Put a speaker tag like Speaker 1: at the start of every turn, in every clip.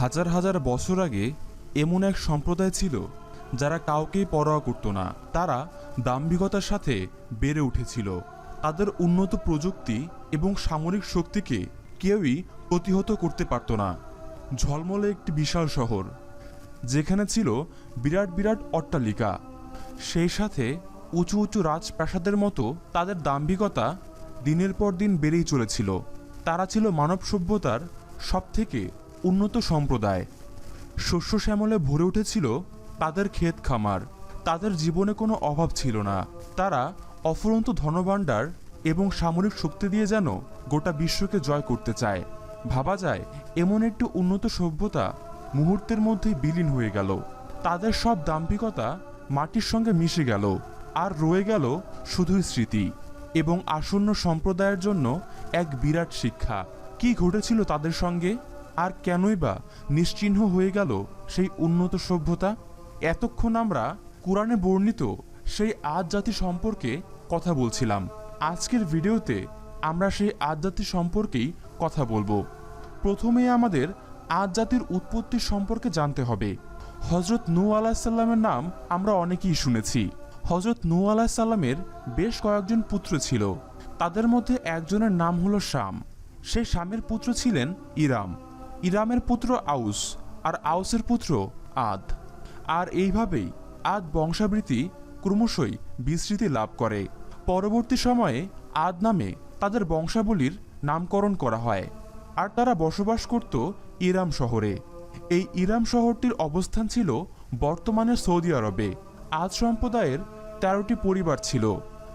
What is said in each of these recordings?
Speaker 1: হাজার হাজার বছর আগে এমন এক সম্প্রদায় ছিল যারা কাউকেই পরোয়া করত না। তারা দাম্ভিকতার সাথে বেড়ে উঠেছিল। তাদের উন্নত প্রযুক্তি এবং সামরিক শক্তিকে কেউই প্রতিহত করতে পারত না। ঝলমলে একটি বিশাল শহর, যেখানে ছিল বিরাট বিরাট অট্টালিকা। সেই সাথে উঁচু উঁচু রাজপ্রাসাদের মতো তাদের দাম্ভিকতা দিনের পর দিন বেড়েই চলেছিল। তারা ছিল মানব সভ্যতার সবথেকে উন্নত সম্প্রদায়। শস্য শ্যামলে ভরে উঠেছিল তাদের ক্ষেত খামার। তাদের জীবনে কোনো অভাব ছিল না। তারা অফুরন্ত ধনভাণ্ডার এবং সামরিক শক্তি দিয়ে যেন গোটা বিশ্বকে জয় করতে চায়। ভাবা যায়, এমন একটি উন্নত সভ্যতা মুহূর্তের মধ্যেই বিলীন হয়ে গেল। তাদের সব দাম্ভিকতা মাটির সঙ্গে মিশে গেল আর রয়ে গেল শুধুই স্মৃতি এবং আসন্ন সম্প্রদায়ের জন্য এক বিরাট শিক্ষা। কি ঘটেছিল তাদের সঙ্গে? আর কেনই বা নিশ্চিহ্ন হয়ে গেল সেই উন্নত সভ্যতা? এতক্ষণ আমরা কোরআনে বর্ণিত সেই আজ জাতি সম্পর্কে কথা বলছিলাম। আজকের ভিডিওতে আমরা সেই আজ জাতি সম্পর্কেই কথা বলব। প্রথমে আমাদের আজ জাতির উৎপত্তি সম্পর্কে জানতে হবে। হজরত নূ আলাহিসাল্লামের নাম আমরা অনেকেই শুনেছি। হজরত নূ আলাহিসাল্লামের বেশ কয়েকজন পুত্র ছিল। তাদের মধ্যে একজনের নাম হলো শাম। সেই শামের পুত্র ছিলেন ইরাম। ইরামের পুত্র আউস আর আউসের পুত্র আদ। আর এইভাবেই আদ বংশাবৃত্তি ক্রমশই বিস্তৃতি লাভ করে। পরবর্তী সময়ে আদ নামে তাদের বংশাবলীর নামকরণ করা হয় আর তারা বসবাস করত ইরাম শহরে। এই ইরাম শহরটির অবস্থান ছিল বর্তমানে সৌদি আরবে। আদ সম্প্রদায়ের তেরোটি পরিবার ছিল।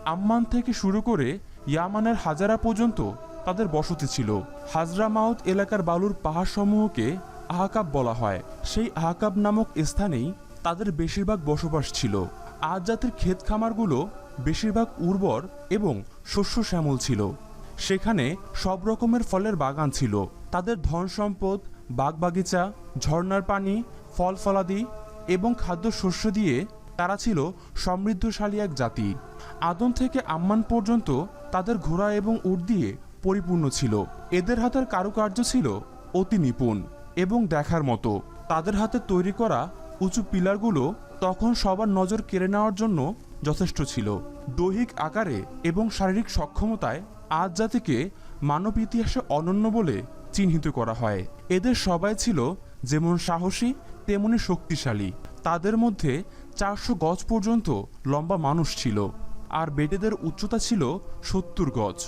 Speaker 1: আম্মান থেকে শুরু করে ইয়ামানের হাজারা পর্যন্ত তাদের বসতি ছিল। হাজরা মাউত এলাকার বালুর পাহাড়সমূহকে আহাকাব বলা হয়। সেই আহাকাব নামক স্থানেই তাদের বেশিরভাগ বসবাস ছিল। আজ জাতির ক্ষেত খামারগুলো বেশিরভাগ উর্বর এবং শস্য শ্যামল ছিল। সেখানে সব রকমের ফলের বাগান ছিল। তাদের ধন সম্পদ, বাগবাগিচা, ঝর্ণার পানি, ফল ফলাদি এবং খাদ্য শস্য দিয়ে তারা ছিল সমৃদ্ধশালী এক জাতি। আদম থেকে আম্মান পর্যন্ত তাদের ঘোড়া এবং উট দিয়ে পরিপূর্ণ ছিল। এদের হাতের কারুকার্য ছিল অতি নিপুণ এবং দেখার মতো। তাদের হাতে তৈরি করা উঁচু পিলারগুলো তখন সবার নজর কেড়ে নেওয়ার জন্য যথেষ্ট ছিল। দৈহিক আকারে এবং শারীরিক সক্ষমতায় আজ জাতিকে মানব ইতিহাসে অনন্য বলে চিহ্নিত করা হয়। এদের সবাই ছিল যেমন সাহসী, তেমনি শক্তিশালী। তাদের মধ্যে চারশো গজ পর্যন্ত লম্বা মানুষ ছিল। আর বেটেদের উচ্চতা ছিল সত্তর গজ।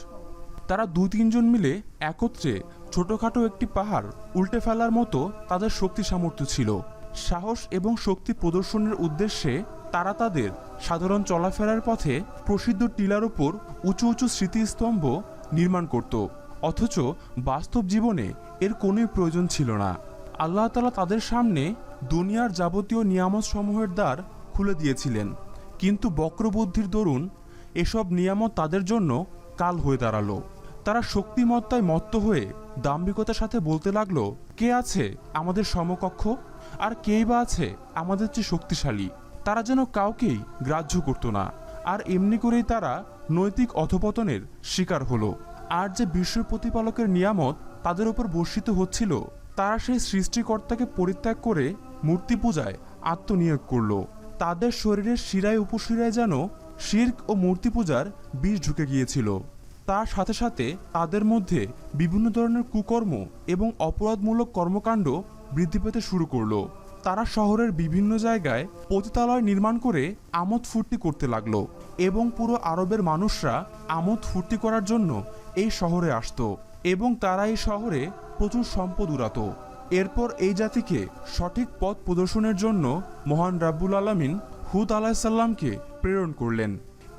Speaker 1: তারা দুই তিনজন মিলে একত্রে ছোটখাটো একটি পাহাড় উল্টে ফেলার মতো তাদের শক্তি সামর্থ্য ছিল। সাহস এবং শক্তি প্রদর্শনের উদ্দেশ্যে তারা তাদের সাধারণ চলাফেরার পথে প্রসিদ্ধ টিলার উপর উঁচু উঁচু স্মৃতিস্তম্ভ নির্মাণ করত। অথচ বাস্তব জীবনে এর কোনোই প্রয়োজন ছিল না। আল্লাহ তালা তাদের সামনে দুনিয়ার যাবতীয় নিয়ামত সমূহের দ্বার খুলে দিয়েছিলেন। কিন্তু বক্রবুদ্ধির দরুন এসব নিয়ামত তাদের জন্য কাল হয়ে দাঁড়াল। তারা শক্তিমত্তায় মত্ত হয়ে দাম্ভিকতার সাথে বলতে লাগল, কে আছে আমাদের সমকক্ষ? আর কেই বা আছে আমাদের চেয়ে শক্তিশালী? তারা যেন কাউকেই গ্রাহ্য করত না। আর এমনি করেই তারা নৈতিক অধপতনের শিকার হলো। আর যে বিশ্ব প্রতিপালকের নিয়ামত তাদের উপর বর্ষিত হচ্ছিল, তারা সেই সৃষ্টিকর্তাকে পরিত্যাগ করে মূর্তি পূজায় আত্মনিয়োগ করল। তাদের শরীরের শিরায় উপশিরায় যেন শির্ক ও মূর্তি পূজার বিষ ঢুকে গিয়েছিল। তার সাথে সাথে তাদের মধ্যে বিভিন্ন ধরনের কুকর্ম এবং অপরাধমূলক কর্মকাণ্ড বৃদ্ধি পেতে শুরু করল। তারা শহরের বিভিন্ন জায়গায় পতিতালয় নির্মাণ করে আমোদ ফুর্তি করতে লাগল এবং পুরো আরবের মানুষরা আমোদ ফুর্তি করার জন্য এই শহরে আসতো এবং তারা এই শহরে প্রচুর সম্পদ উড়াতো। এরপর এই জাতিকে সঠিক পথ প্রদর্শনের জন্য মহান রাব্বুল আলামিন হুদ আলাহিসাল্লামকে প্রেরণ করলেন।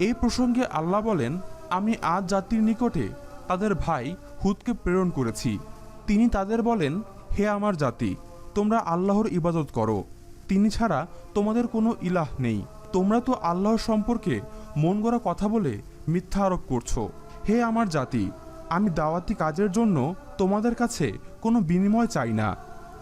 Speaker 1: এই প্রসঙ্গে আল্লাহ বলেন আমি আজ জাতির নিকটে তাদের ভাই হুদকে প্রেরণ করেছি। তিনি তাদের বলেন, হে আমার জাতি তোমরা আল্লাহর ইবাদত করো। তিনি ছাড়া তোমাদের কোনো ইলাহ নেই। তোমরা তো আল্লাহর সম্পর্কে মন গড়া কথা বলে মিথ্যা আরোপ করছ। হে আমার জাতি আমি দাওয়াতি কাজের জন্য তোমাদের কাছে কোনো বিনিময় চাই না।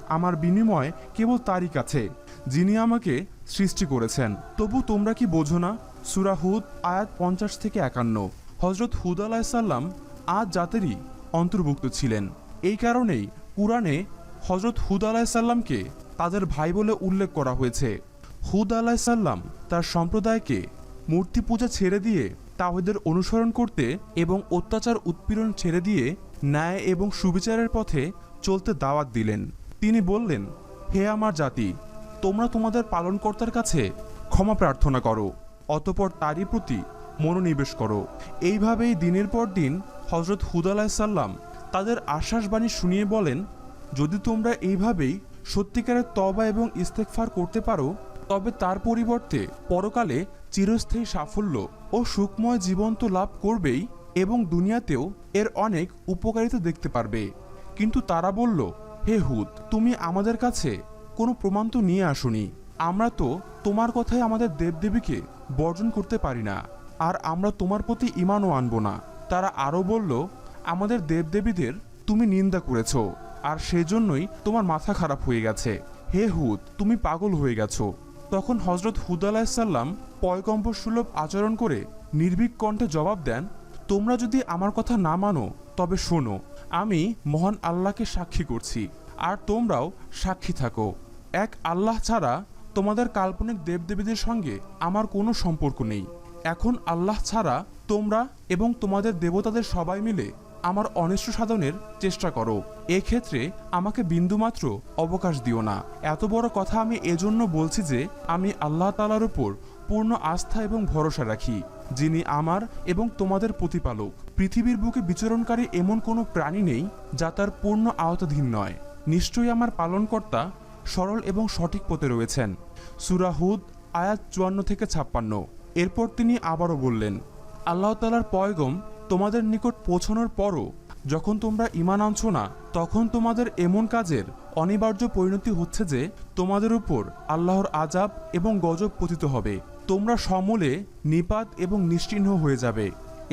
Speaker 1: আমার বিনিময় কেবল তারই কাছে, যিনি আমাকে সৃষ্টি করেছেন। তবু তোমরা কি বোঝো না? সুরাহুদ আয়াত পঞ্চাশ থেকে একান্ন। হজরত হুদ আলাহিসাল্লাম আজ জাতেরই অন্তর্ভুক্ত ছিলেন। এই কারণেই কুরআনে হজরত হুদ আলাহিসাল্লামকে তাদের ভাই বলে উল্লেখ করা হয়েছে। হুদ আলাহিসাল্লাম তার সম্প্রদায়কে মূর্তি পূজা ছেড়ে দিয়ে তাওহিদের অনুসরণ করতে এবং অত্যাচার উৎপীড়ন ছেড়ে দিয়ে ন্যায় এবং সুবিচারের পথে চলতে দাওয়াত দিলেন। তিনি বললেন, হে আমার জাতি, তোমরা তোমাদের পালনকর্তার কাছে ক্ষমা প্রার্থনা করো, অতপর তারই প্রতি মনোনিবেশ করো। এইভাবেই দিনের পর দিন হজরত হুদ আলাহিসাল্লাম তাদের আশ্বাসবাণী শুনিয়ে বলেন, যদি তোমরা এইভাবেই সত্যিকারের তবা এবং ইস্তেকফার করতে পারো, তবে তার পরিবর্তে পরকালে চিরস্থায়ী সাফল্য ও সুখময় জীবন তো লাভ করবেই এবং দুনিয়াতেও এর অনেক উপকারিতা দেখতে পারবে। কিন্তু তারা বলল, হে হুদ, তুমি আমাদের কাছে কোনো প্রমাণ তো নিয়ে আসুনি। আমরা তো তোমার কথায় আমাদের দেবদেবীকে বর্জন করতে পারি না। আর আমরা তোমার প্রতি ইমানও আনব না। তারা আরও বলল, আমাদের দেবদেবীদের তুমি নিন্দা করেছ, আর সেজন্যই তোমার মাথা খারাপ হয়ে গেছে। হে হুদ, তুমি পাগল হয়ে গেছো। তখন হজরত হুদ আলাহিসাল্লাম পয়কম্প সুলভ আচরণ করে নির্ভীক কণ্ঠে জবাব দেন, তোমরা যদি আমার কথা না মানো, তবে শোনো, আমি মহান আল্লাহকে সাক্ষী করছি, আর তোমরাও সাক্ষী থাকো। এক আল্লাহ ছাড়া তোমাদের কাল্পনিক দেবদেবীদের সঙ্গে আমার কোনো সম্পর্ক নেই। এখন আল্লাহ ছাড়া তোমরা এবং তোমাদের দেবতাদের সবাই মিলে আমার অনিষ্ট সাধনের চেষ্টা করো। এক্ষেত্রে আমাকে বিন্দুমাত্র অবকাশ দিও না। এত বড় কথা আমি এজন্য বলছি যে আমি আল্লাহ তালার উপর পূর্ণ আস্থা এবং ভরসা রাখি, যিনি আমার এবং তোমাদের প্রতিপালক। পৃথিবীর বুকে বিচরণকারী এমন কোনো প্রাণী নেই যা তার পূর্ণ আওতাধীন নয়। নিশ্চয়ই আমার পালনকর্তা সরল এবং সঠিক পথে রয়েছেন। সুরাহুদ আয়াত চুয়ান্ন থেকে ছাপ্পান্ন। এরপর তিনি আবারও বললেন, আল্লাহ তালার পয়গম তোমাদের নিকট পৌঁছানোর পরও যখন তোমরা ইমান আনছো না, তখন তোমাদের এমন কাজের অনিবার্য পরিণতি হচ্ছে যে তোমাদের উপর আল্লাহর আজাব এবং গজব পতিত হবে। তোমরা সমূলে নিপাত এবং নিশ্চিহ্ন হয়ে যাবে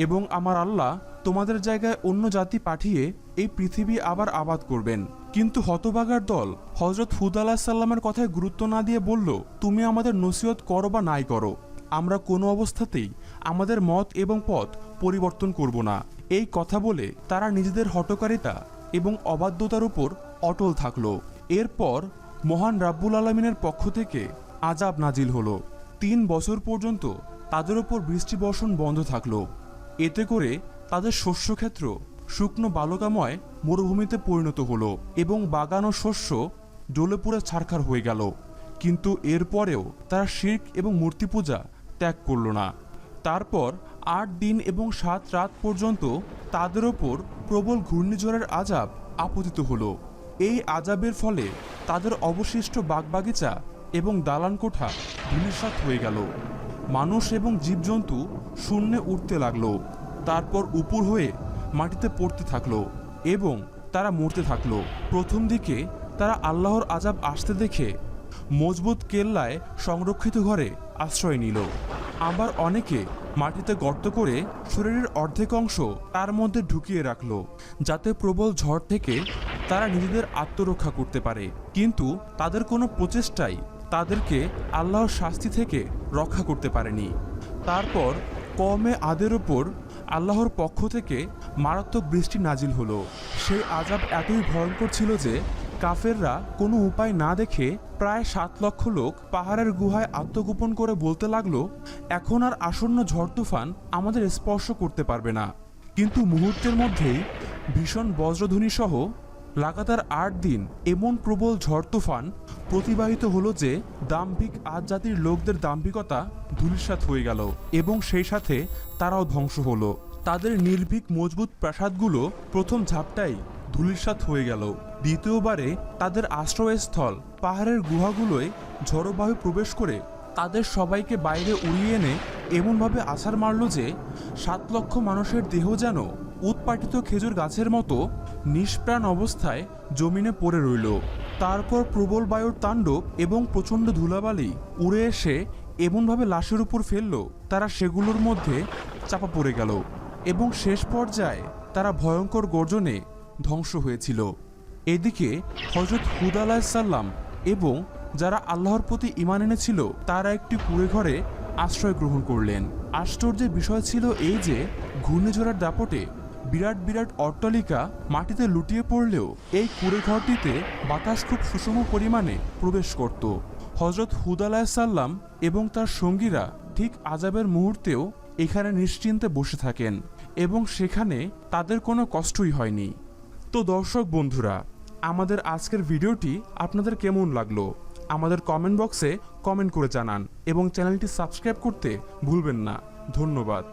Speaker 1: এবং আমার আল্লাহ তোমাদের জায়গায় অন্য জাতি পাঠিয়ে এই পৃথিবী আবার আবাদ করবেন। কিন্তু হতবাগার দল হজরত হুদ আলাহ সাল্লামের কথায় গুরুত্ব না দিয়ে বলল, তুমি আমাদের নসিহত করো বা নাই করো। আমরা কোনো অবস্থাতেই আমাদের মত এবং পথ পরিবর্তন করব না। এই কথা বলে তারা নিজেদের হটকারিতা এবং অবাধ্যতার উপর অটল থাকল। এরপর মহান রাব্বুল আলমিনের পক্ষ থেকে আজাব নাজিল হলো। তিন বছর পর্যন্ত তাদের ওপর বৃষ্টি বর্ষণ বন্ধ থাকল। এতে করে তাদের শস্যক্ষেত্র শুকনো বালকাময় মরুভূমিতে পরিণত হলো এবং বাগান ও শস্য জ্বলে পুড়ে ছারখার হয়ে গেল। কিন্তু এরপরেও তারা শির্ক এবং মূর্তি পূজা ত্যাগ করল না। তারপর আট দিন এবং সাত রাত পর্যন্ত তাদের ওপর প্রবল ঘূর্ণিঝড়ের আজাব আপতিত হলো। এই আজাবের ফলে তাদের অবশিষ্ট বাগবাগিচা এবং দালান কোঠা ধূলিসাৎ হয়ে গেল। মানুষ এবং জীবজন্তু শূন্যে উঠতে লাগল। তারপর উপর হয়ে মাটিতে পড়তে থাকল এবং তারা মরতে থাকল। প্রথম দিকে তারা আল্লাহর আজাব আসতে দেখে মজবুত কেল্লায় সংরক্ষিত ঘরে আশ্রয় নিল। আবার অনেকে মাটিতে গর্ত করে শরীরের অর্ধেক অংশ তার মধ্যে ঢুকিয়ে রাখল, যাতে প্রবল ঝড় থেকে তারা নিজেদের আত্মরক্ষা করতে পারে। কিন্তু তাদের কোনো প্রচেষ্টাই তাদেরকে আল্লাহর শাস্তি থেকে রক্ষা করতে পারেনি। তারপর কমে আদের ওপর আল্লাহর পক্ষ থেকে মারাত্মক বৃষ্টি নাজিল হলো। সেই আজাব এতই ভয়ঙ্কর ছিল যে কাফেররা কোনো উপায় না দেখে প্রায় সাত লক্ষ লোক পাহাড়ের গুহায় আত্মগোপন করে বলতে লাগল, এখন আর আসন্ন ঝড় তুফান আমাদের স্পর্শ করতে পারবে না। কিন্তু মুহূর্তের মধ্যেই ভীষণ বজ্রধ্বনি সহ লাগাতার আট দিন এমন প্রবল ঝড় তুফান প্রতিবাহিত হলো যে দাম্ভিক আজ জাতির লোকদের দাম্ভিকতা ধূলিসাৎ হয়ে গেল এবং সেই সাথে তারাও ধ্বংস হলো। তাদের নির্ভীক মজবুত প্রাসাদগুলো প্রথম ঝাপটাই ধূলিসাৎ হয়ে গেল। দ্বিতীয়বারে তাদের আশ্রয়স্থল, পাহাড়ের গুহাগুলোয় ঝড়বায়ু প্রবেশ করে তাদের সবাইকে বাইরে উড়িয়ে এনে এমনভাবে আছাড় মারল যে সাত লক্ষ মানুষের দেহ যেন উৎপাটিত খেজুর গাছের মতো নিষ্প্রাণ অবস্থায় জমিনে পড়ে রইল। তারপর প্রবল বায়ুর তাণ্ডব এবং প্রচণ্ড ধুলাবালি উড়ে এসে এমনভাবে লাশের উপর ফেলল, তারা সেগুলোর মধ্যে চাপা পড়ে গেল এবং শেষ পর্যায়ে তারা ভয়ঙ্কর গর্জনে ধ্বংস হয়েছিল। এদিকে হজরত হুদ আলাহিসাল্লাম এবং যারা আল্লাহর প্রতি ইমান এনেছিল, তারা একটি কুড়ে ঘরে আশ্রয় গ্রহণ করলেন। আশ্চর্যের বিষয় ছিল এই যে, ঘূর্ণিঝড়ের দাপটে বিরাট বিরাট অট্টালিকা মাটিতে লুটিয়ে পড়লেও এই কুড়ে ঘরটিতে বাতাস খুব সুষম পরিমাণে প্রবেশ করত। হজরত হুদ আলাহিসাল্লাম এবং তার সঙ্গীরা ঠিক আজাবের মুহূর্তেও এখানে নিশ্চিন্তে বসে থাকেন এবং সেখানে তাদের কোনো কষ্টই হয়নি। তো দর্শক বন্ধুরা আমাদের আজকের ভিডিওটি আপনাদের কেমন লাগল? আমাদের কমেন্ট বক্সে কমেন্ট করে জানান এবং চ্যানেলটি সাবস্ক্রাইব করতে ভুলবেন না। ধন্যবাদ।